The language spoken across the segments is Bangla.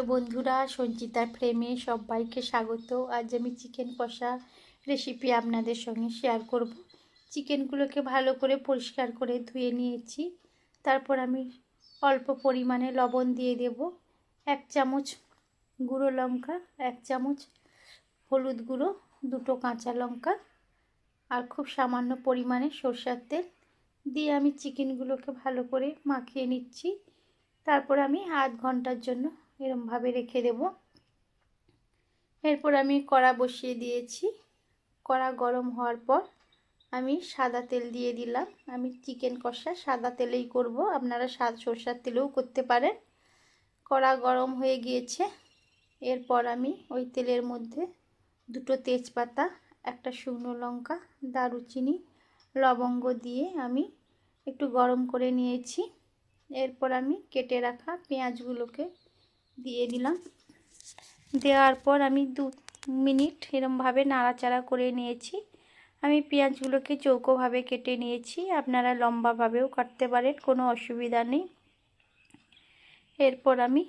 বন্ধুরা, সঞ্চিতার ফ্রেমে সবাইকে স্বাগত। আজ আমি চিকেন কষা রেসিপি আপনাদের সঙ্গে শেয়ার করব। চিকেনগুলোকে ভালো করে পরিষ্কার করে ধুয়ে নিয়েছি। তারপর আমি অল্প পরিমাণে লবণ দিয়ে দেব। এক চামচ গুঁড়ো লঙ্কা, এক চামচ হলুদ গুঁড়ো, দুটো কাঁচা লঙ্কা আর খুব সামান্য পরিমাণে সরষার তেল দিয়ে আমি চিকেনগুলোকে ভালো করে মাখিয়ে নিচ্ছি। তারপর আমি আধ ঘণ্টার জন্য এরমভাবে রেখে দেব। এরপর আমি কড়া বসিয়ে দিয়েছি। কড়া গরম হওয়ার পর আমি সাদা তেল দিয়ে দিলাম। আমি চিকেন কষা সাদা তেলেই করব। আপনারা সাদ সরষার তেলেও করতে পারেন। কড়া গরম হয়ে গিয়েছে। এরপর আমি ওই তেলের মধ্যে দুটো তেজপাতা, একটা শুকনো লঙ্কা, দারুচিনি, লবঙ্গ দিয়ে আমি একটু গরম করে নিয়েছি। এরপর আমি কেটে রাখা পেঁয়াজগুলোকে দিয়ে দিলাম। দেওয়ার পর আমি দু মিনিট এরমভাবে নাড়াচাড়া করে নিয়েছি। আমি পেঁয়াজগুলোকে চৌকোভাবে কেটে নিয়েছি। আপনারা লম্বাভাবেও কাটতে পারেন, কোনো অসুবিধা নেই। এরপর আমি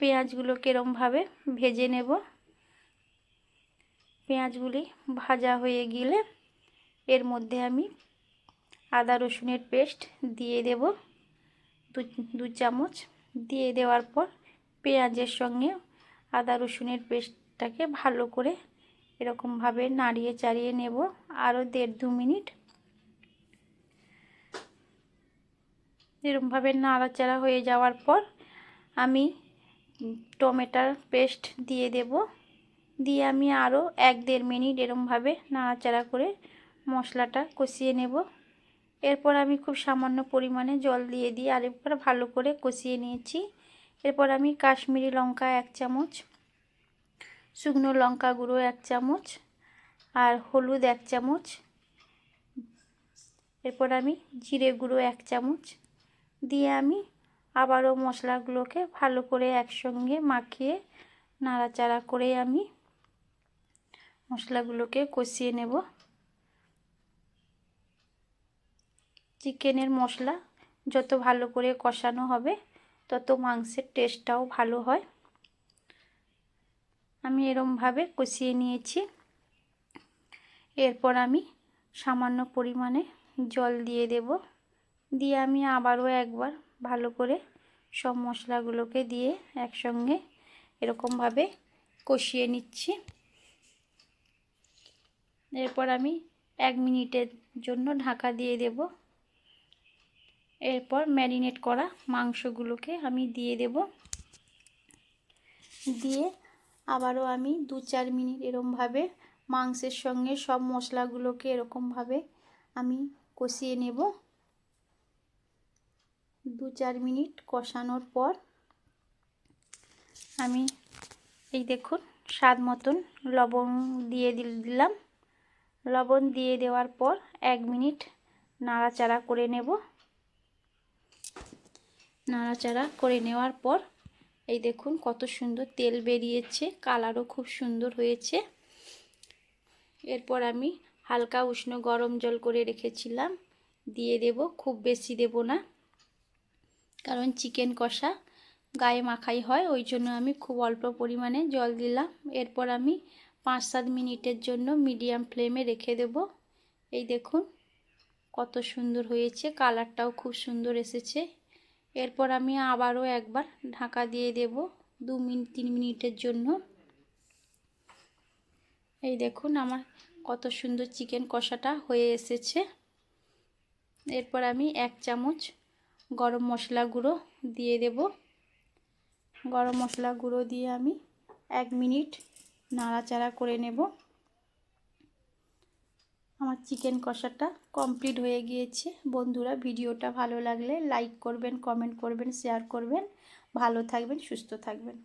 পেঁয়াজগুলোকে এরমভাবে ভেজে নেব। পেঁয়াজগুলি ভাজা হয়ে গেলে এর মধ্যে আমি আদা রসুনের পেস্ট দিয়ে দেব। দু চামচ। দিয়ে দেওয়ার পর পেঁয়াজের সঙ্গে আদা রসুনের পেস্টটাকে ভালো করে এরকমভাবে নাড়িয়ে চাড়িয়ে নেব আরও দেড় দু মিনিট। এরকমভাবে নাড়াচাড়া হয়ে যাওয়ার পর আমি টমেটোর পেস্ট দিয়ে দেব। দিয়ে আমি আরও এক দেড় মিনিট এরমভাবে নাড়াচাড়া করে মশলাটা কষিয়ে নেব। এরপর আমি খুব সামান্য পরিমাণে জল দিয়ে দিয়ে আরেকবার ভালো করে কষিয়ে নিয়েছি। এরপর আমি কাশ্মীরি লঙ্কা এক চামচ, শুকনো লঙ্কা গুঁড়ো এক চামচ, আর হলুদ এক চামচ। এরপর আমি জিরে গুঁড়ো এক চামচ। দিয়ে আমি আবারও মশলাগুলোকে ভালো করে একসঙ্গে মাখিয়ে নাড়াচাড়া করে আমি মশলাগুলোকে কষিয়ে নেব। চিকেনের মশলা যত ভালো করে কষানো হবে তত মাংসের টেস্টটাও ভালো হয়। আমি এরমভাবে কষিয়ে নিয়েছি। এরপর আমি সামান্য পরিমাণে জল দিয়ে দেব। দিয়ে আমি আবারও একবার ভালো করে সব মশলাগুলোকে দিয়ে একসঙ্গে এরকমভাবে কষিয়ে নিচ্ছি। এরপর আমি এক মিনিটের জন্য ঢাকা দিয়ে দেব। এরপর ম্যারিনেট করা মাংসগুলোকে আমি দিয়ে দেব। দিয়ে আবারও আমি দু চার মিনিট এরমভাবে মাংসের সঙ্গে সব মশলাগুলোকে এরকমভাবে আমি কষিয়ে নেব। দু চার মিনিট কষানোর পর আমি এই দেখুন স্বাদ মতন লবণ দিয়ে দিলাম। লবণ দিয়ে দেওয়ার পর এক মিনিট নাড়াচাড়া করে নেব। নাড়াচাড়া করে নেওয়ার পর, এই দেখুন কত সুন্দর তেল বেরিয়েছে, কালারও খুব সুন্দর হয়েছে। এরপর আমি হালকা উষ্ণ গরম জল করে রেখেছিলাম, দিয়ে দেব, খুব বেশি দেব না, কারণ চিকেন কষা গায়ে মাখাই হয়, ওই জন্য আমি খুব অল্প পরিমাণে জল দিলাম। এরপর আমি পাঁচ সাত মিনিটের জন্য মিডিয়াম ফ্লেমে রেখে দেব। এই দেখুন কত সুন্দর হয়েছে, কালারটাও খুব সুন্দর এসেছে। এরপর আমি আবারও একবার ঢাকা দিয়ে দেব দু মিনিট তিন মিনিটের জন্য। এই দেখুন আমার কত সুন্দর চিকেন কষাটা হয়ে এসেছে। এরপর আমি এক চামচ গরম মশলা গুঁড়ো দিয়ে দেব। গরম মশলা গুঁড়ো দিয়ে আমি এক মিনিট নাড়াচাড়া করে নেব। আমার চিকেন কষাটা কমপ্লিট হয়ে গিয়েছে। বন্ধুরা, ভিডিওটা ভালো লাগলে লাইক করবেন, কমেন্ট করবেন, শেয়ার করবেন। ভালো থাকবেন, সুস্থ থাকবেন।